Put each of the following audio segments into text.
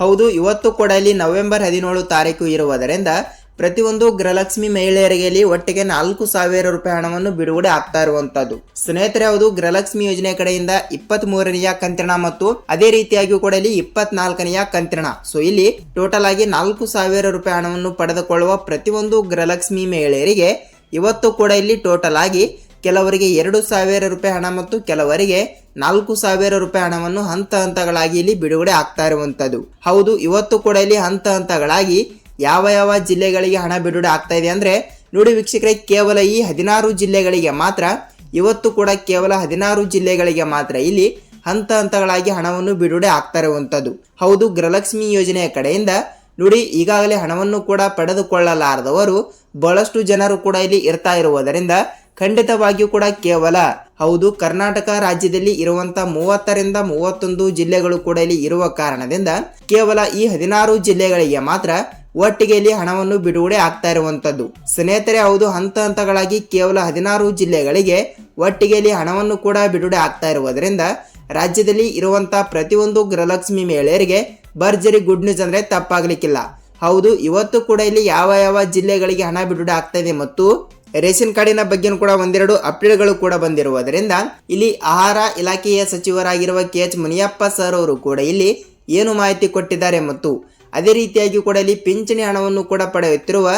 ಹೌದು, ಇವತ್ತು ಕೂಡ ಇಲ್ಲಿ ನವೆಂಬರ್ ಹದಿನೇಳು ತಾರೀಕು ಇರುವುದರಿಂದ ಪ್ರತಿಯೊಂದು ಗೃಹಲಕ್ಷ್ಮಿ ಮಹಿಳೆಯರಿಗೆ ಇಲ್ಲಿ ಒಟ್ಟಿಗೆ ನಾಲ್ಕು ಸಾವಿರ ರೂಪಾಯಿ ಹಣವನ್ನು ಬಿಡುಗಡೆ ಆಗ್ತಾ ಇರುವಂತದ್ದು. ಸ್ನೇಹಿತರೆ, ಹೌದು, ಗೃಹಲಕ್ಷ್ಮಿ ಯೋಜನೆ ಕಡೆಯಿಂದ ಇಪ್ಪತ್ತ್ ಮೂರನೆಯ ಕಂತ್ರಣ ಮತ್ತು ಅದೇ ರೀತಿಯಾಗಿ ಕೂಡ ಇಲ್ಲಿ ಇಪ್ಪತ್ನಾಲ್ಕನೆಯ ಕಂತ್ರಣ. ಸೊ ಇಲ್ಲಿ ಟೋಟಲ್ ಆಗಿ ನಾಲ್ಕು ಸಾವಿರ ರೂಪಾಯಿ ಹಣವನ್ನು ಪಡೆದುಕೊಳ್ಳುವ ಪ್ರತಿಯೊಂದು ಗೃಹಲಕ್ಷ್ಮಿ ಮಹಿಳೆಯರಿಗೆ ಇವತ್ತು ಕೂಡ ಇಲ್ಲಿ ಟೋಟಲ್ ಆಗಿ ಕೆಲವರಿಗೆ ಎರಡು ಸಾವಿರ ರೂಪಾಯಿ ಹಣ ಮತ್ತು ಕೆಲವರಿಗೆ ನಾಲ್ಕು ಸಾವಿರ ರೂಪಾಯಿ ಹಣವನ್ನು ಹಂತ ಹಂತಗಳಾಗಿ ಇಲ್ಲಿ ಬಿಡುಗಡೆ ಆಗ್ತಾ ಇರುವಂತದ್ದು ಹೌದು, ಇವತ್ತು ಕೂಡ ಇಲ್ಲಿ ಹಂತ ಹಂತಗಳಾಗಿ ಯಾವ ಯಾವ ಜಿಲ್ಲೆಗಳಿಗೆ ಹಣ ಬಿಡುಗಡೆ ಆಗ್ತಾ ಇದೆ ಅಂದ್ರೆ, ನೋಡಿ ವೀಕ್ಷಕರೇ, ಕೇವಲ ಈ ಹದಿನಾರು ಜಿಲ್ಲೆಗಳಿಗೆ ಮಾತ್ರ, ಇವತ್ತು ಕೂಡ ಕೇವಲ ಹದಿನಾರು ಜಿಲ್ಲೆಗಳಿಗೆ ಮಾತ್ರ ಇಲ್ಲಿ ಹಂತ ಹಂತಗಳಾಗಿ ಹಣವನ್ನು ಬಿಡುಗಡೆ ಆಗ್ತಾ ಇರುವಂಥದ್ದು. ಹೌದು, ಗೃಹಲಕ್ಷ್ಮಿ ಯೋಜನೆಯ ಕಡೆಯಿಂದ, ನೋಡಿ, ಈಗಾಗಲೇ ಹಣವನ್ನು ಕೂಡ ಪಡೆದುಕೊಳ್ಳಲಾರದವರು ಬಹಳಷ್ಟು ಜನರು ಕೂಡ ಇಲ್ಲಿ ಇರ್ತಾ ಇರುವುದರಿಂದ ಖಂಡಿತವಾಗಿಯೂ ಕೂಡ ಕೇವಲ, ಹೌದು, ಕರ್ನಾಟಕ ರಾಜ್ಯದಲ್ಲಿ ಇರುವಂತ ಮೂವತ್ತರಿಂದ ಮೂವತ್ತೊಂದು ಜಿಲ್ಲೆಗಳು ಕೂಡ ಇಲ್ಲಿ ಇರುವ ಕಾರಣದಿಂದ ಕೇವಲ ಈ ಹದಿನಾರು ಜಿಲ್ಲೆಗಳಿಗೆ ಮಾತ್ರ ಒಟ್ಟಿಗೆ ಇಲ್ಲಿ ಹಣವನ್ನು ಬಿಡುಗಡೆ ಆಗ್ತಾ ಇರುವಂತದ್ದು. ಸ್ನೇಹಿತರೆ, ಹೌದು, ಹಂತ ಹಂತಗಳಾಗಿ ಕೇವಲ ಹದಿನಾರು ಜಿಲ್ಲೆಗಳಿಗೆ ಒಟ್ಟಿಗೆ ಇಲ್ಲಿ ಹಣವನ್ನು ಕೂಡ ಬಿಡುಗಡೆ ಆಗ್ತಾ ಇರುವುದರಿಂದ ರಾಜ್ಯದಲ್ಲಿ ಇರುವಂತ ಪ್ರತಿಯೊಂದು ಗೃಹಲಕ್ಷ್ಮಿ ಮಹಿಳೆಯರಿಗೆ ಭರ್ಜರಿ ಗುಡ್ ನ್ಯೂಸ್ ಅಂದ್ರೆ ತಪ್ಪಾಗ್ಲಿಕ್ಕಿಲ್ಲ. ಹೌದು, ಇವತ್ತು ಕೂಡ ಇಲ್ಲಿ ಯಾವ ಯಾವ ಜಿಲ್ಲೆಗಳಿಗೆ ಹಣ ಬಿಡುಗಡೆ ಆಗ್ತಾ ಇದೆ ಮತ್ತು ರೇಷನ್ ಕಾರ್ಡಿನ ಬಗ್ಗೆನೂ ಕೂಡ ಒಂದೆರಡು ಅಪ್ಡೇಟ್ಗಳು ಕೂಡ ಬಂದಿರುವುದರಿಂದ ಇಲ್ಲಿ ಆಹಾರ ಇಲಾಖೆಯ ಸಚಿವರಾಗಿರುವ ಕೆ ಎಚ್ ಮುನಿಯಪ್ಪ ಸರ್ ಅವರು ಕೂಡ ಇಲ್ಲಿ ಏನು ಮಾಹಿತಿ ಕೊಟ್ಟಿದ್ದಾರೆ ಮತ್ತು ಅದೇ ರೀತಿಯಾಗಿ ಕೂಡ ಇಲ್ಲಿ ಪಿಂಚಣಿ ಹಣವನ್ನು ಕೂಡ ಪಡೆಯುತ್ತಿರುವ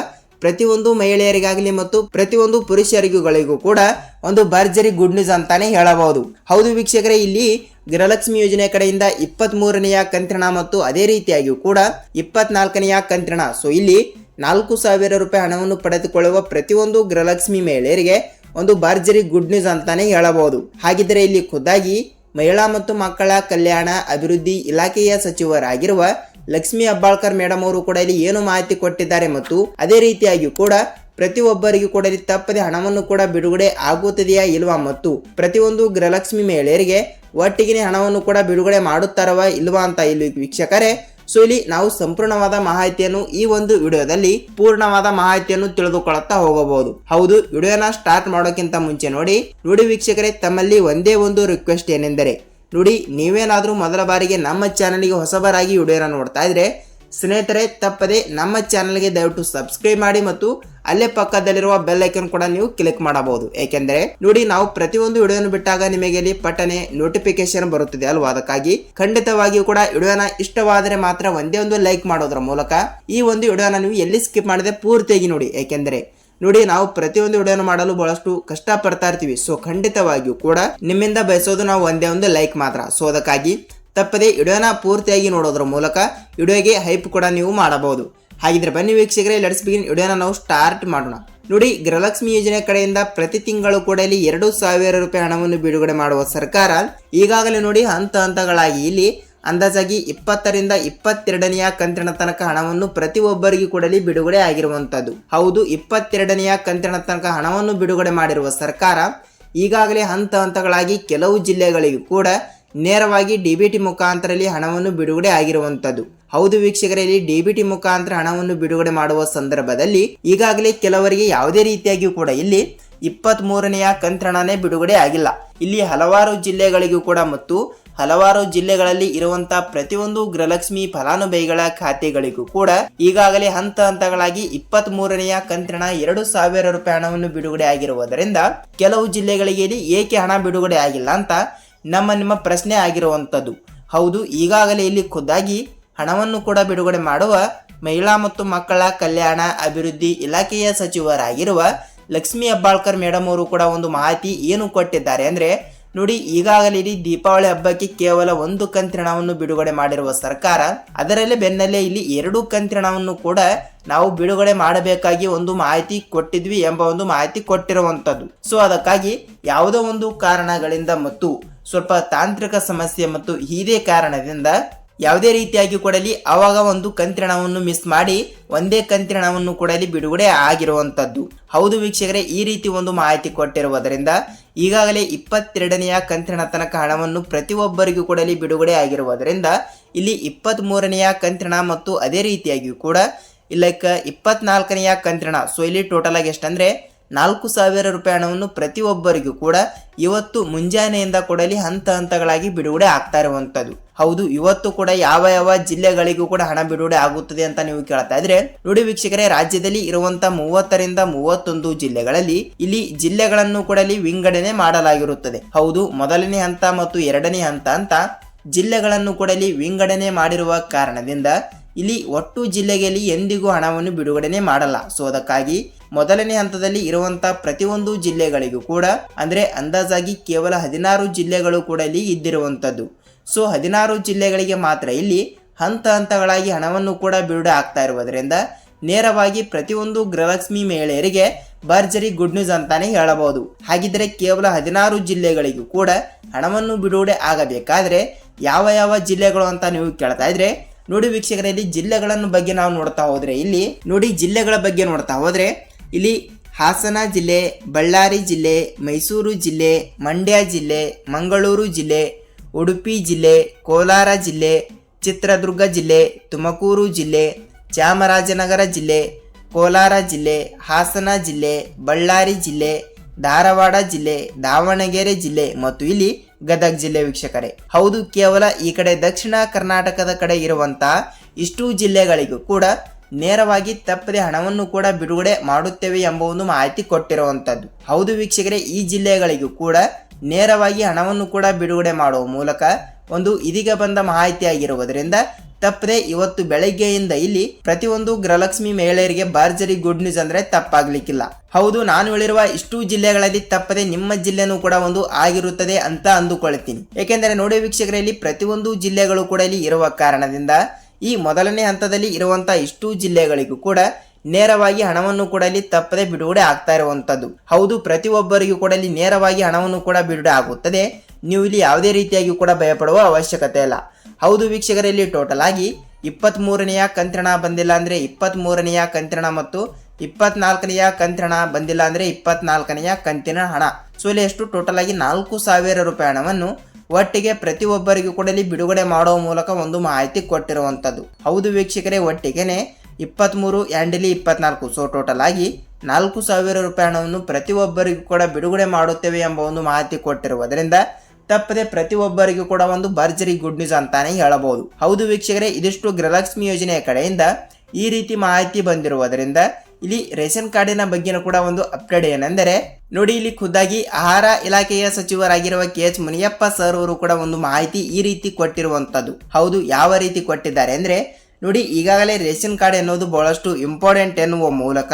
ಪ್ರತಿಯೊಂದು ಮಹಿಳೆಯರಿಗಾಗಲಿ ಮತ್ತು ಪ್ರತಿಯೊಂದು ಪುರುಷರಿಗೂಗಳಿಗೂ ಕೂಡ ಒಂದು ಭರ್ಜರಿ ಗುಡ್ ನ್ಯೂಸ್ ಅಂತಾನೆ ಹೇಳಬಹುದು. ಹೌದು ವೀಕ್ಷಕರೇ, ಇಲ್ಲಿ ಗೃಹಲಕ್ಷ್ಮಿ ಯೋಜನೆ ಕಡೆಯಿಂದ ಇಪ್ಪತ್ತ್ ಮೂರನೆಯ ಕಂತಿನ ಮತ್ತು ಅದೇ ರೀತಿಯಾಗಿಯೂ ಕೂಡ ಇಪ್ಪತ್ನಾಲ್ಕನೆಯ ಕಂತಿನ. ಸೊ ಇಲ್ಲಿ ನಾಲ್ಕು ಸಾವಿರ ರೂಪಾಯಿ ಹಣವನ್ನು ಪಡೆದುಕೊಳ್ಳುವ ಪ್ರತಿಯೊಂದು ಗೃಹಲಕ್ಷ್ಮಿ ಮಹಿಳೆಯರಿಗೆ ಒಂದು ಭರ್ಜರಿ ಗುಡ್ ನ್ಯೂಸ್ ಅಂತಾನೆ ಹೇಳಬಹುದು. ಹಾಗಿದ್ರೆ ಇಲ್ಲಿ ಖುದ್ದಾಗಿ ಮಹಿಳಾ ಮತ್ತು ಮಕ್ಕಳ ಕಲ್ಯಾಣ ಅಭಿವೃದ್ಧಿ ಇಲಾಖೆಯ ಸಚಿವರಾಗಿರುವ ಲಕ್ಷ್ಮಿ ಅಬ್ಬಾಳ್ಕರ್ ಮೇಡಮ್ ಅವರು ಕೂಡ ಇಲ್ಲಿ ಏನು ಮಾಹಿತಿ ಕೊಟ್ಟಿದ್ದಾರೆ ಮತ್ತು ಅದೇ ರೀತಿಯಾಗಿ ಕೂಡ ಪ್ರತಿಯೊಬ್ಬರಿಗೂ ಕೂಡ ಇಲ್ಲಿ ತಪ್ಪದೆ ಹಣವನ್ನು ಕೂಡ ಬಿಡುಗಡೆ ಆಗುತ್ತದೆಯಾ ಇಲ್ವಾ ಮತ್ತು ಪ್ರತಿಯೊಂದು ಗೃಹಲಕ್ಷ್ಮಿ ಮಹಿಳೆಯರಿಗೆ ಒಟ್ಟಿಗೆ ಹಣವನ್ನು ಕೂಡ ಬಿಡುಗಡೆ ಮಾಡುತ್ತಾರವಾ ಇಲ್ವಾ ಅಂತ ಇಲ್ಲಿ ವೀಕ್ಷಕರೇ ಸೊ ಇಲ್ಲಿ ನಾವು ಸಂಪೂರ್ಣವಾದ ಮಾಹಿತಿಯನ್ನು ಈ ಒಂದು ವಿಡಿಯೋದಲ್ಲಿ ಪೂರ್ಣವಾದ ಮಾಹಿತಿಯನ್ನು ತಿಳಿದುಕೊಳ್ಳುತ್ತಾ ಹೋಗಬಹುದು. ಹೌದು, ವಿಡಿಯೋನ ಸ್ಟಾರ್ಟ್ ಮಾಡೋಕ್ಕಿಂತ ಮುಂಚೆ ನೋಡಿ ನೋಡಿ ವೀಕ್ಷಕರೇ, ತಮ್ಮಲ್ಲಿ ಒಂದೇ ಒಂದು ರಿಕ್ವೆಸ್ಟ್ ಏನೆಂದರೆ, ನೋಡಿ, ನೀವೇನಾದರೂ ಮೊದಲ ಬಾರಿಗೆ ನಮ್ಮ ಚಾನಲ್ಗೆ ಹೊಸಬರಾಗಿ ವಿಡಿಯೋನ ನೋಡ್ತಾ ಇದ್ರೆ ಸ್ನೇಹಿತರೆ, ತಪ್ಪದೆ ನಮ್ಮ ಚಾನಲ್ಗೆ ದಯವಿಟ್ಟು ಸಬ್ಸ್ಕ್ರೈಬ್ ಮಾಡಿ ಮತ್ತು ಅಲ್ಲೇ ಪಕ್ಕದಲ್ಲಿರುವ ಬೆಲ್ ಐಕನ್ ಕೂಡ ನೀವು ಕ್ಲಿಕ್ ಮಾಡಬಹುದು. ಏಕೆಂದರೆ ನೋಡಿ, ನಾವು ಪ್ರತಿಯೊಂದು ವಿಡಿಯೋನ ಬಿಟ್ಟಾಗ ನಿಮಗೆ ಇಲ್ಲಿ ಪಟ್ಟನೆ ನೋಟಿಫಿಕೇಶನ್ ಬರುತ್ತದೆ ಅಲ್ವಾ? ಅದಕ್ಕಾಗಿ ಖಂಡಿತವಾಗಿಯೂ ಕೂಡ ವಿಡಿಯೋನ ಇಷ್ಟವಾದರೆ ಮಾತ್ರ ಒಂದೇ ಒಂದು ಲೈಕ್ ಮಾಡೋದ್ರ ಮೂಲಕ ಈ ಒಂದು ವಿಡಿಯೋನ ನೀವು ಎಲ್ಲಿ ಸ್ಕಿಪ್ ಮಾಡದೆ ಪೂರ್ತಿಯಾಗಿ ನೋಡಿ. ಏಕೆಂದರೆ ನೋಡಿ, ನಾವು ಪ್ರತಿಯೊಂದು ವಿಡಿಯೋನ ಮಾಡಲು ಬಹಳಷ್ಟು ಕಷ್ಟ ಪಡ್ತಾ ಇರ್ತೀವಿ. ಸೊ ಖಂಡಿತವಾಗಿಯೂ ಕೂಡ ನಿಮ್ಮಿಂದ ಬಯಸೋದು ನಾವು ಒಂದೇ ಒಂದು ಲೈಕ್ ಮಾತ್ರ. ಸೊ ಅದಕ್ಕಾಗಿ ತಪ್ಪದೆ ವಿಡಿಯೋನ ಪೂರ್ತಿಯಾಗಿ ನೋಡೋದ್ರ ಮೂಲಕ ವಿಡಿಯೋಗೆ ಹೈಪ್ ಕೂಡ ನೀವು ಮಾಡಬಹುದು. ಹಾಗಿದ್ರೆ ಬನ್ನಿ ವೀಕ್ಷಕರೇ ಲೆಟ್ಸ್ ಬಿಗಿನ್ ವಿಡಿಯೋನ ನಾವು ಸ್ಟಾರ್ಟ್ ಮಾಡೋಣ. ನೋಡಿ, ಗೃಹಲಕ್ಷ್ಮಿ ಯೋಜನೆ ಕಡೆಯಿಂದ ಪ್ರತಿ ತಿಂಗಳು ಕೂಡ ಇಲ್ಲಿ ಎರಡು ಸಾವಿರ ರೂಪಾಯಿ ಹಣವನ್ನು ಬಿಡುಗಡೆ ಮಾಡುವ ಸರ್ಕಾರ ಈಗಾಗಲೇ ನೋಡಿ ಹಂತ ಹಂತಗಳಾಗಿ ಇಲ್ಲಿ ಅಂದಾಜಾಗಿ ಇಪ್ಪತ್ತರಿಂದ ಇಪ್ಪತ್ತೆರಡನೆಯ ಕಂತಿನ ತನಕ ಹಣವನ್ನು ಪ್ರತಿಯೊಬ್ಬರಿಗೂ ಕೂಡಲಿ ಬಿಡುಗಡೆ ಆಗಿರುವಂತದ್ದು. ಹೌದು, ಇಪ್ಪತ್ತೆರಡನೆಯ ಕಂತಿನ ತನಕ ಹಣವನ್ನು ಬಿಡುಗಡೆ ಮಾಡಿರುವ ಸರ್ಕಾರ ಈಗಾಗಲೇ ಹಂತ ಹಂತಗಳಾಗಿ ಕೆಲವು ಜಿಲ್ಲೆಗಳಿಗೂ ಕೂಡ ನೇರವಾಗಿ ಡಿ ಬಿ ಟಿ ಮುಖಾಂತರಲ್ಲಿ ಹಣವನ್ನು ಬಿಡುಗಡೆ ಆಗಿರುವಂಥದ್ದು. ಹೌದು ವೀಕ್ಷಕರಲ್ಲಿ ಟಿ ಮುಖಾಂತರ ಹಣವನ್ನು ಬಿಡುಗಡೆ ಮಾಡುವ ಸಂದರ್ಭದಲ್ಲಿ ಈಗಾಗಲೇ ಕೆಲವರಿಗೆ ಯಾವುದೇ ರೀತಿಯಾಗಿಯೂ ಕೂಡ ಇಲ್ಲಿ ಇಪ್ಪತ್ತ್ ಮೂರನೆಯ ಕಂತ್ರಣನೇ ಬಿಡುಗಡೆ ಆಗಿಲ್ಲ. ಇಲ್ಲಿ ಹಲವಾರು ಜಿಲ್ಲೆಗಳಿಗೂ ಕೂಡ ಮತ್ತು ಹಲವಾರು ಜಿಲ್ಲೆಗಳಲ್ಲಿ ಇರುವಂತಹ ಪ್ರತಿಯೊಂದು ಗೃಹಲಕ್ಷ್ಮಿ ಫಲಾನುಭವಿಗಳ ಖಾತೆಗಳಿಗೂ ಕೂಡ ಈಗಾಗಲೇ ಹಂತ ಹಂತಗಳಾಗಿ ಇಪ್ಪತ್ತ್ ಮೂರನೆಯ ಕಂತ್ರಣ ಎರಡು ಸಾವಿರ ರೂಪಾಯಿ ಹಣವನ್ನು ಬಿಡುಗಡೆ ಆಗಿರುವುದರಿಂದ ಕೆಲವು ಜಿಲ್ಲೆಗಳಿಗೆ ಇಲ್ಲಿ ಏಕೆ ಹಣ ಬಿಡುಗಡೆ ಆಗಿಲ್ಲ ಅಂತ ನಮ್ಮ ನಿಮ್ಮ ಪ್ರಶ್ನೆ ಆಗಿರುವಂಥದ್ದು. ಹೌದು, ಈಗಾಗಲೇ ಇಲ್ಲಿ ಖುದ್ದಾಗಿ ಹಣವನ್ನು ಕೂಡ ಬಿಡುಗಡೆ ಮಾಡುವ ಮಹಿಳಾ ಮತ್ತು ಮಕ್ಕಳ ಕಲ್ಯಾಣ ಅಭಿವೃದ್ಧಿ ಇಲಾಖೆಯ ಸಚಿವರಾಗಿರುವ ಲಕ್ಷ್ಮಿ ಹೆಬ್ಬಾಳ್ಕರ್ ಮೇಡಮ್ ಅವರು ಕೂಡ ಒಂದು ಮಾಹಿತಿ ಏನು ಕೊಟ್ಟಿದ್ದಾರೆ ಅಂದರೆ, ನೋಡಿ, ಈಗಾಗಲೇ ಇಲ್ಲಿ ದೀಪಾವಳಿ ಹಬ್ಬಕ್ಕೆ ಕೇವಲ ಒಂದು ಕಂತ್ರಣವನ್ನು ಬಿಡುಗಡೆ ಮಾಡಿರುವ ಸರ್ಕಾರ, ಅದರಲ್ಲೇ ಬೆನ್ನಲ್ಲೇ ಇಲ್ಲಿ ಎರಡು ಕಂತ್ರಣವನ್ನು ಕೂಡ ನಾವು ಬಿಡುಗಡೆ ಮಾಡಬೇಕಾಗಿ ಒಂದು ಮಾಹಿತಿ ಕೊಟ್ಟಿದ್ವಿ ಎಂಬ ಒಂದು ಮಾಹಿತಿ ಕೊಟ್ಟಿರುವಂಥದ್ದು. ಸೊ ಅದಕ್ಕಾಗಿ ಯಾವುದೋ ಒಂದು ಕಾರಣಗಳಿಂದ ಮತ್ತು ಸ್ವಲ್ಪ ತಾಂತ್ರಿಕ ಸಮಸ್ಯೆ ಮತ್ತು ಇದೇ ಕಾರಣದಿಂದ ಯಾವುದೇ ರೀತಿಯಾಗಿ ಕೊಡಲಿ ಆವಾಗ ಒಂದು ಕಂತ್ರಣವನ್ನು ಮಿಸ್ ಮಾಡಿ, ಒಂದೇ ಕಂತ್ರಣವನ್ನು ಕೊಡಲಿ ಬಿಡುಗಡೆ ಆಗಿರುವಂತದ್ದು. ಹೌದು ವೀಕ್ಷಕರೇ, ಈ ರೀತಿ ಒಂದು ಮಾಹಿತಿ ಕೊಟ್ಟಿರುವುದರಿಂದ ಈಗಾಗಲೇ ಇಪ್ಪತ್ತೆರಡನೆಯ ಕಂತಿನ ತನಕ ಹಣವನ್ನು ಪ್ರತಿಯೊಬ್ಬರಿಗೂ ಕೊಡಲಿ ಬಿಡುಗಡೆ ಆಗಿರುವುದರಿಂದ ಇಲ್ಲಿ ಇಪ್ಪತ್ತ್ ಮೂರನೆಯ ಮತ್ತು ಅದೇ ರೀತಿಯಾಗಿಯೂ ಕೂಡ ಲೈಕ್ ಇಪ್ಪತ್ನಾಲ್ಕನೆಯ ಕಂತ್ರಣ ಸೊ ಇಲ್ಲಿ ಟೋಟಲ್ ಆಗಿ ಎಷ್ಟಂದ್ರೆ ನಾಲ್ಕು ಸಾವಿರ ರೂಪಾಯಿ ಹಣವನ್ನು ಪ್ರತಿಯೊಬ್ಬರಿಗೂ ಕೂಡ ಇವತ್ತು ಮುಂಜಾನೆಯಿಂದ ಕೊಡಲಿ ಹಂತ ಹಂತಗಳಾಗಿ ಬಿಡುಗಡೆ ಆಗ್ತಾ ಇರುವಂಥದ್ದು. ಹೌದು, ಇವತ್ತು ಕೂಡ ಯಾವ ಯಾವ ಜಿಲ್ಲೆಗಳಿಗೂ ಕೂಡ ಹಣ ಬಿಡುಗಡೆ ಆಗುತ್ತದೆ ಅಂತ ನೀವು ಕೇಳ್ತಾ ಇದ್ರೆ, ನೋಡಿ ವೀಕ್ಷಕರೇ, ರಾಜ್ಯದಲ್ಲಿ ಇರುವಂತ ಮೂವತ್ತರಿಂದ ಮೂವತ್ತೊಂದು ಜಿಲ್ಲೆಗಳಲ್ಲಿ ಇಲ್ಲಿ ಜಿಲ್ಲೆಗಳನ್ನು ಕೂಡ ವಿಂಗಡಣೆ ಮಾಡಲಾಗಿರುತ್ತದೆ. ಹೌದು, ಮೊದಲನೇ ಹಂತ ಮತ್ತು ಎರಡನೇ ಹಂತ ಅಂತ ಜಿಲ್ಲೆಗಳನ್ನು ಕೂಡ ವಿಂಗಡಣೆ ಮಾಡಿರುವ ಕಾರಣದಿಂದ ಇಲ್ಲಿ ಒಟ್ಟು ಜಿಲ್ಲೆಗೆ ಎಂದಿಗೂ ಹಣವನ್ನು ಬಿಡುಗಡೆ ಮಾಡಲ್ಲ. ಸೊ, ಅದಕ್ಕಾಗಿ ಮೊದಲನೇ ಹಂತದಲ್ಲಿ ಇರುವಂತ ಪ್ರತಿಯೊಂದು ಜಿಲ್ಲೆಗಳಿಗೂ ಕೂಡ, ಅಂದ್ರೆ ಅಂದಾಜಾಗಿ ಕೇವಲ ಹದಿನಾರು ಜಿಲ್ಲೆಗಳು ಕೂಡ ಇಲ್ಲಿ ಇದ್ದಿರುವಂಥದ್ದು. ಸೊ ಹದಿನಾರು ಜಿಲ್ಲೆಗಳಿಗೆ ಮಾತ್ರ ಇಲ್ಲಿ ಹಂತ ಹಂತಗಳಾಗಿ ಹಣವನ್ನು ಕೂಡ ಬಿಡುಗಡೆ ಆಗ್ತಾ ಇರುವುದರಿಂದ ನೇರವಾಗಿ ಪ್ರತಿಯೊಂದು ಗೃಹಲಕ್ಷ್ಮಿ ಮಹಿಳೆಯರಿಗೆ ಭರ್ಜರಿ ಗುಡ್ ನ್ಯೂಸ್ ಅಂತಾನೆ ಹೇಳಬಹುದು. ಹಾಗಿದ್ರೆ ಕೇವಲ ಹದಿನಾರು ಜಿಲ್ಲೆಗಳಿಗೂ ಕೂಡ ಹಣವನ್ನು ಬಿಡುಗಡೆ ಆಗಬೇಕಾದ್ರೆ ಯಾವ ಯಾವ ಜಿಲ್ಲೆಗಳು ಅಂತ ನೀವು ಕೇಳ್ತಾ ಇದ್ರೆ, ನೋಡಿ ವೀಕ್ಷಕರಲ್ಲಿ ಜಿಲ್ಲೆಗಳನ್ನು ಬಗ್ಗೆ ನಾವು ನೋಡ್ತಾ ಹೋದ್ರೆ, ಇಲ್ಲಿ ನೋಡಿ ಜಿಲ್ಲೆಗಳ ಬಗ್ಗೆ ನೋಡ್ತಾ ಹೋದ್ರೆ ಇಲ್ಲಿ ಹಾಸನ ಜಿಲ್ಲೆ, ಬಳ್ಳಾರಿ ಜಿಲ್ಲೆ, ಮೈಸೂರು ಜಿಲ್ಲೆ, ಮಂಡ್ಯ ಜಿಲ್ಲೆ, ಮಂಗಳೂರು ಜಿಲ್ಲೆ, ಉಡುಪಿ ಜಿಲ್ಲೆ, ಕೋಲಾರ ಜಿಲ್ಲೆ, ಚಿತ್ರದುರ್ಗ ಜಿಲ್ಲೆ, ತುಮಕೂರು ಜಿಲ್ಲೆ, ಚಾಮರಾಜನಗರ ಜಿಲ್ಲೆ, ಕೋಲಾರ ಜಿಲ್ಲೆ, ಹಾಸನ ಜಿಲ್ಲೆ, ಬಳ್ಳಾರಿ ಜಿಲ್ಲೆ, ಧಾರವಾಡ ಜಿಲ್ಲೆ, ದಾವಣಗೆರೆ ಜಿಲ್ಲೆ ಮತ್ತು ಇಲ್ಲಿ ಗದಗ ಜಿಲ್ಲೆ ವೀಕ್ಷಕರೇ. ಹೌದು, ಕೇವಲ ಈ ಕಡೆ ದಕ್ಷಿಣ ಕರ್ನಾಟಕದ ಕಡೆ ಇರುವಂತಹ ಇಷ್ಟು ಜಿಲ್ಲೆಗಳಿಗೂ ಕೂಡ ನೇರವಾಗಿ ತಪ್ಪದೆ ಹಣವನ್ನು ಕೂಡ ಬಿಡುಗಡೆ ಮಾಡುತ್ತೇವೆ ಎಂಬ ಒಂದು ಮಾಹಿತಿ ಕೊಟ್ಟಿರುವಂತದ್ದು ಹೌದು ವೀಕ್ಷಕರೇ, ಈ ಜಿಲ್ಲೆಗಳಿಗೂ ಕೂಡ ನೇರವಾಗಿ ಹಣವನ್ನು ಕೂಡ ಬಿಡುಗಡೆ ಮಾಡುವ ಮೂಲಕ ಒಂದು ಇದೀಗ ಬಂದ ಮಾಹಿತಿ ಆಗಿರುವುದರಿಂದ ತಪ್ಪದೆ ಇವತ್ತು ಬೆಳಗ್ಗೆಯಿಂದ ಇಲ್ಲಿ ಪ್ರತಿಯೊಂದು ಗೃಹಲಕ್ಷ್ಮಿ ಮಹಿಳೆಯರಿಗೆ ಭರ್ಜರಿ ಗುಡ್ ನ್ಯೂಸ್ ಅಂದ್ರೆ ತಪ್ಪಾಗ್ಲಿಕ್ಕಿಲ್ಲ. ಹೌದು, ನಾನು ಹೇಳಿರುವ ಇಷ್ಟು ಜಿಲ್ಲೆಗಳಲ್ಲಿ ತಪ್ಪದೆ ನಿಮ್ಮ ಜಿಲ್ಲೆನೂ ಕೂಡ ಒಂದು ಆಗಿರುತ್ತದೆ ಅಂತ ಅಂದುಕೊಳ್ತೀನಿ. ಏಕೆಂದರೆ ನೋಡಿ ವೀಕ್ಷಕರಲ್ಲಿ ಪ್ರತಿಯೊಂದು ಜಿಲ್ಲೆಗಳು ಕೂಡ ಇಲ್ಲಿ ಇರುವ ಕಾರಣದಿಂದ ಈ ಮೊದಲನೇ ಹಂತದಲ್ಲಿ ಇರುವಂತಹ ಇಷ್ಟು ಜಿಲ್ಲೆಗಳಿಗೂ ಕೂಡ ನೇರವಾಗಿ ಹಣವನ್ನು ಕೂಡ ಇಲ್ಲಿ ತಪ್ಪದೆ ಬಿಡುಗಡೆ ಆಗ್ತಾ ಇರುವಂಥದ್ದು ಹೌದು, ಪ್ರತಿಯೊಬ್ಬರಿಗೂ ಕೂಡ ಇಲ್ಲಿ ನೇರವಾಗಿ ಹಣವನ್ನು ಕೂಡ ಬಿಡುಗಡೆ ಆಗುತ್ತದೆ. ನೀವು ಇಲ್ಲಿ ಯಾವುದೇ ರೀತಿಯಾಗಿ ಕೂಡ ಭಯಪಡುವ ಅವಶ್ಯಕತೆ ಇಲ್ಲ. ಹೌದು ವೀಕ್ಷಕರಲ್ಲಿ ಟೋಟಲ್ ಆಗಿ ಇಪ್ಪತ್ತ್ ಮೂರನೆಯ ಕಂತ್ರಣ ಬಂದಿಲ್ಲ ಅಂದ್ರೆ ಇಪ್ಪತ್ತ್ ಮೂರನೆಯ ಕಂತ್ರಣ ಮತ್ತು ಇಪ್ಪತ್ನಾಲ್ಕನೆಯ ಕಂತ್ರಣ ಬಂದಿಲ್ಲ ಅಂದ್ರೆ ಇಪ್ಪತ್ನಾಲ್ಕನೆಯ ಕಂತಿನ ಹಣ. ಸೊ ಇಲ್ಲಿ ಎಷ್ಟು ಟೋಟಲ್ ಆಗಿ ನಾಲ್ಕು ಸಾವಿರ ರೂಪಾಯಿ ಹಣವನ್ನು ಒಟ್ಟಿಗೆ ಪ್ರತಿಯೊಬ್ಬರಿಗೂ ಕೂಡ ಇಲ್ಲಿ ಬಿಡುಗಡೆ ಮಾಡುವ ಮೂಲಕ ಒಂದು ಮಾಹಿತಿ ಕೊಟ್ಟಿರುವಂಥದ್ದು. ಹೌದು ವೀಕ್ಷಕರೇ, ಒಟ್ಟಿಗೆನೆ ಇಪ್ಪತ್ತ್ಮೂರು ಆ್ಯಂಡ್ ಇಪ್ಪತ್ನಾಲ್ಕು. ಸೊ ಟೋಟಲ್ ಆಗಿ ನಾಲ್ಕು ಸಾವಿರ ರೂಪಾಯಿ ಹಣವನ್ನು ಪ್ರತಿಯೊಬ್ಬರಿಗೂ ಕೂಡ ಬಿಡುಗಡೆ ಮಾಡುತ್ತೇವೆ ಎಂಬ ಒಂದು ಮಾಹಿತಿ ಕೊಟ್ಟಿರುವುದರಿಂದ ತಪ್ಪದೆ ಪ್ರತಿಯೊಬ್ಬರಿಗೂ ಕೂಡ ಒಂದು ಭರ್ಜರಿ ಗುಡ್ ನ್ಯೂಸ್ ಅಂತಾನೆ ಹೇಳಬಹುದು. ಹೌದು ವೀಕ್ಷಕರೇ, ಇದಿಷ್ಟು ಗೃಹಲಕ್ಷ್ಮಿ ಯೋಜನೆಯ ಕಡೆಯಿಂದ ಈ ರೀತಿ ಮಾಹಿತಿ ಬಂದಿರುವುದರಿಂದ ಇಲ್ಲಿ ರೇಷನ್ ಕಾರ್ಡಿನ ಬಗ್ಗೆನೂ ಕೂಡ ಒಂದು ಅಪ್ಡೇಟ್ ಏನೆಂದರೆ, ನೋಡಿ ಇಲ್ಲಿ ಖುದ್ದಾಗಿ ಆಹಾರ ಇಲಾಖೆಯ ಸಚಿವರಾಗಿರುವ ಕೆ ಎಚ್ ಮುನಿಯಪ್ಪ ಸರ್ ಅವರು ಕೂಡ ಒಂದು ಮಾಹಿತಿ ಈ ರೀತಿ ಕೊಟ್ಟಿರುವಂತದ್ದು ಹೌದು, ಯಾವ ರೀತಿ ಕೊಟ್ಟಿದ್ದಾರೆ ಅಂದ್ರೆ, ನೋಡಿ ಈಗಾಗಲೇ ರೇಷನ್ ಕಾರ್ಡ್ ಎನ್ನುವುದು ಬಹಳಷ್ಟು ಇಂಪಾರ್ಟೆಂಟ್ ಎನ್ನುವ ಮೂಲಕ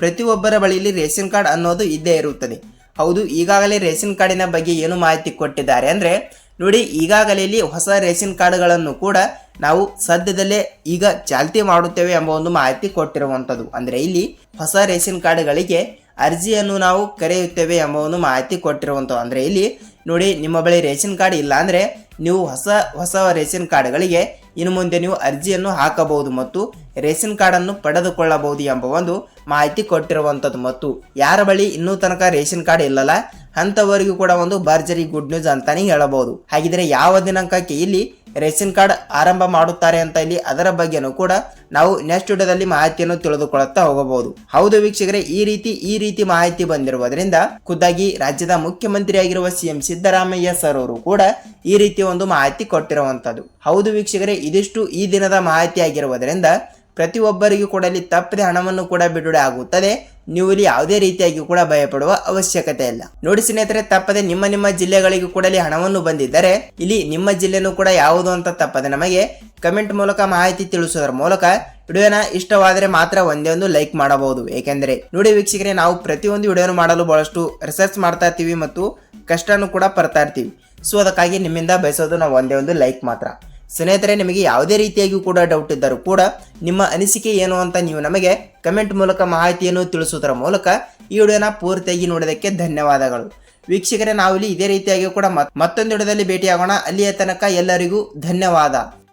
ಪ್ರತಿಯೊಬ್ಬರ ಬಳಿಯಲ್ಲಿ ರೇಷನ್ ಕಾರ್ಡ್ ಅನ್ನೋದು ಇದ್ದೇ ಇರುತ್ತದೆ. ಹೌದು, ಈಗಾಗಲೇ ರೇಷನ್ ಕಾರ್ಡಿನ ಬಗ್ಗೆ ಏನು ಮಾಹಿತಿ ಕೊಟ್ಟಿದ್ದಾರೆ ಅಂದ್ರೆ ನೋಡಿ, ಈಗಾಗಲೇ ಇಲ್ಲಿ ಹೊಸ ರೇಷನ್ ಕಾರ್ಡ್ಗಳನ್ನು ಕೂಡ ನಾವು ಸದ್ಯದಲ್ಲೇ ಈಗ ಚಾಲ್ತಿ ಮಾಡುತ್ತೇವೆ ಎಂಬ ಒಂದು ಮಾಹಿತಿ ಕೊಟ್ಟಿರುವಂಥದ್ದು. ಅಂದರೆ ಇಲ್ಲಿ ಹೊಸ ರೇಷನ್ ಕಾರ್ಡ್ಗಳಿಗೆ ಅರ್ಜಿಯನ್ನು ನಾವು ಕರೆಯುತ್ತೇವೆ ಎಂಬ ಒಂದು ಮಾಹಿತಿ ಕೊಟ್ಟಿರುವಂಥದ್ದು. ಅಂದರೆ ಇಲ್ಲಿ ನೋಡಿ, ನಿಮ್ಮ ಬಳಿ ರೇಷನ್ ಕಾರ್ಡ್ ಇಲ್ಲ ಅಂದರೆ ನೀವು ಹೊಸ ಹೊಸ ರೇಷನ್ ಕಾರ್ಡ್ಗಳಿಗೆ ಇನ್ನು ಮುಂದೆ ನೀವು ಅರ್ಜಿಯನ್ನು ಹಾಕಬಹುದು ಮತ್ತು ರೇಷನ್ ಕಾರ್ಡನ್ನು ಪಡೆದುಕೊಳ್ಳಬಹುದು ಎಂಬ ಒಂದು ಮಾಹಿತಿ ಕೊಟ್ಟಿರುವಂಥದ್ದು. ಮತ್ತು ಯಾರ ಬಳಿ ಇನ್ನೂ ತನಕ ರೇಷನ್ ಕಾರ್ಡ್ ಇಲ್ಲಲ್ಲ ಅಂಥವರಿಗೂ ಕೂಡ ಒಂದು ಭರ್ಜರಿ ಗುಡ್ ನ್ಯೂಸ್ ಅಂತಾನೆ ಹೇಳಬಹುದು. ಹಾಗಿದ್ರೆ ಯಾವ ದಿನಾಂಕಕ್ಕೆ ಇಲ್ಲಿ ರೇಷನ್ ಕಾರ್ಡ್ ಆರಂಭ ಮಾಡುತ್ತಾರೆ ಅಂತ ಇಲ್ಲಿ ಅದರ ಬಗ್ಗೆನೂ ಕೂಡ ನಾವು ನೆಕ್ಸ್ಟ್ ವಿಡಿಯೋದಲ್ಲಿ ಮಾಹಿತಿಯನ್ನು ತಿಳಿದುಕೊಳ್ಳುತ್ತಾ ಹೋಗಬಹುದು. ಹೌದು ವೀಕ್ಷಕರೇ, ಈ ರೀತಿ ಈ ರೀತಿ ಮಾಹಿತಿ ಬಂದಿರುವುದರಿಂದ ಖುದ್ದಾಗಿ ರಾಜ್ಯದ ಮುಖ್ಯಮಂತ್ರಿಯಾಗಿರುವ ಸಿಎಂ ಸಿದ್ದರಾಮಯ್ಯ ಸರ್ ಅವರು ಕೂಡ ಈ ರೀತಿ ಒಂದು ಮಾಹಿತಿ ಕೊಟ್ಟಿರುವಂತದ್ದು ಹೌದು ವೀಕ್ಷಕರೇ, ಇದಿಷ್ಟು ಈ ದಿನದ ಮಾಹಿತಿ ಆಗಿರುವುದರಿಂದ ಪ್ರತಿಯೊಬ್ಬರಿಗೂ ಕೂಡ ಇಲ್ಲಿ ತಪ್ಪದೆ ಹಣವನ್ನು ಕೂಡ ಬಿಡುಗಡೆ ಆಗುತ್ತದೆ. ನೀವು ಇಲ್ಲಿ ಯಾವುದೇ ರೀತಿಯಾಗಿ ಕೂಡ ಭಯಪಡುವ ಅವಶ್ಯಕತೆ ಇಲ್ಲ. ನೋಡಿ ಸ್ನೇಹಿತರೆ, ತಪ್ಪದೆ ನಿಮ್ಮ ನಿಮ್ಮ ಜಿಲ್ಲೆಗಳಿಗೂ ಕೂಡ ಇಲ್ಲಿ ಹಣವನ್ನು ಬಂದಿದ್ದರೆ, ಇಲ್ಲಿ ನಿಮ್ಮ ಜಿಲ್ಲೆನೂ ಕೂಡ ಯಾವುದು ಅಂತ ತಪ್ಪದೆ ನಮಗೆ ಕಮೆಂಟ್ ಮೂಲಕ ಮಾಹಿತಿ ತಿಳಿಸೋದ್ರ ಮೂಲಕ ವಿಡಿಯೋನ ಇಷ್ಟವಾದರೆ ಮಾತ್ರ ಒಂದೇ ಒಂದು ಲೈಕ್ ಮಾಡಬಹುದು. ಏಕೆಂದರೆ, ನೋಡಿ ವೀಕ್ಷಕರೇ, ನಾವು ಪ್ರತಿಯೊಂದು ವಿಡಿಯೋನು ಮಾಡಲು ಬಹಳಷ್ಟು ರಿಸರ್ಚ್ ಮಾಡ್ತಾ ಇರ್ತೀವಿ ಮತ್ತು ಕಷ್ಟನೂ ಕೂಡ ಪಡ್ತಾ ಇರ್ತೀವಿ. ಸೊ ಅದಕ್ಕಾಗಿ ನಿಮ್ಮಿಂದ ಬಯಸೋದು ನಾವು ಒಂದೇ ಒಂದು ಲೈಕ್ ಮಾತ್ರ. ಸ್ನೇಹಿತರೆ, ನಿಮಗೆ ಯಾವುದೇ ರೀತಿಯಾಗಿಯೂ ಕೂಡ ಡೌಟ್ ಇದ್ದರೂ ಕೂಡ ನಿಮ್ಮ ಅನಿಸಿಕೆ ಏನು ಅಂತ ನೀವು ನಮಗೆ ಕಮೆಂಟ್ ಮೂಲಕ ಮಾಹಿತಿಯನ್ನು ತಿಳಿಸುವುದರ ಮೂಲಕ ಈ ವಿಡಿಯೋನ ಪೂರ್ತಿಯಾಗಿ ನೋಡೋದಕ್ಕೆ ಧನ್ಯವಾದಗಳು. ವೀಕ್ಷಕರೇ, ನಾವಿಲ್ಲಿ ಇದೇ ರೀತಿಯಾಗಿ ಕೂಡ ಮತ್- ಮತ್ತೊಂದು ವಿಡಿಯೋದಲ್ಲಿ ಭೇಟಿಯಾಗೋಣ. ಅಲ್ಲಿಯ ತನಕ ಎಲ್ಲರಿಗೂ ಧನ್ಯವಾದ.